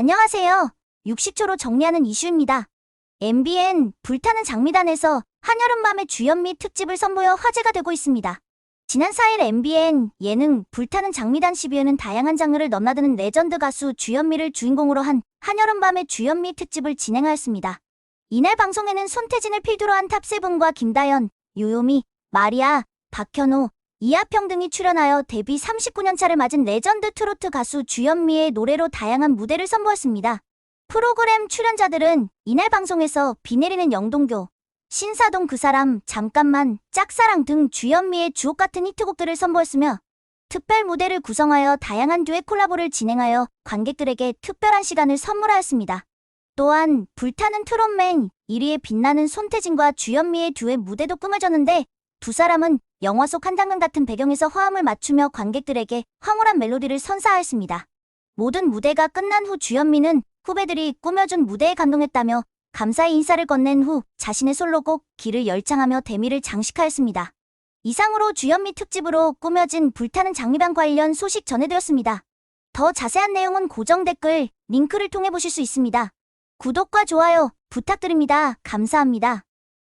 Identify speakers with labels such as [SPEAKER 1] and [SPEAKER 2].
[SPEAKER 1] 안녕하세요. 60초로 정리하는 이슈입니다. MBN 불타는 장미단에서 한여름밤의 주연미 특집을 선보여 화제가 되고 있습니다. 지난 4일 MBN 예능 불타는 장미단 12회는 다양한 장르를 넘나드는 레전드 가수 주현미를 주인공으로 한 한여름밤의 주현미 특집을 진행하였습니다. 이날 방송에는 손태진을 필두로 한 탑세븐과 김다연, 요요미, 마리아, 박현호, 이하평 등이 출연하여 데뷔 39년 차를 맞은 레전드 트로트 가수 주현미의 노래로 다양한 무대를 선보였습니다. 프로그램 출연자들은 이날 방송에서 비 내리는 영동교, 신사동 그 사람, 잠깐만, 짝사랑 등 주현미의 주옥 같은 히트곡들을 선보였으며 특별 무대를 구성하여 다양한 듀엣 콜라보를 진행하여 관객들에게 특별한 시간을 선물하였습니다. 또한 불타는 트롯맨 1위에 빛나는 손태진과 주현미의 듀엣 무대도 꾸며졌는데 두 사람은 영화 속 한 장면 같은 배경에서 화음을 맞추며 관객들에게 황홀한 멜로디를 선사하였습니다. 모든 무대가 끝난 후 주현미는 후배들이 꾸며준 무대에 감동했다며 감사의 인사를 건넨 후 자신의 솔로곡 길을 열창하며 대미를 장식하였습니다. 이상으로 주현미 특집으로 꾸며진 불타는 장미반 관련 소식 전해드렸습니다. 더 자세한 내용은 고정 댓글 링크를 통해 보실 수 있습니다. 구독과 좋아요 부탁드립니다. 감사합니다.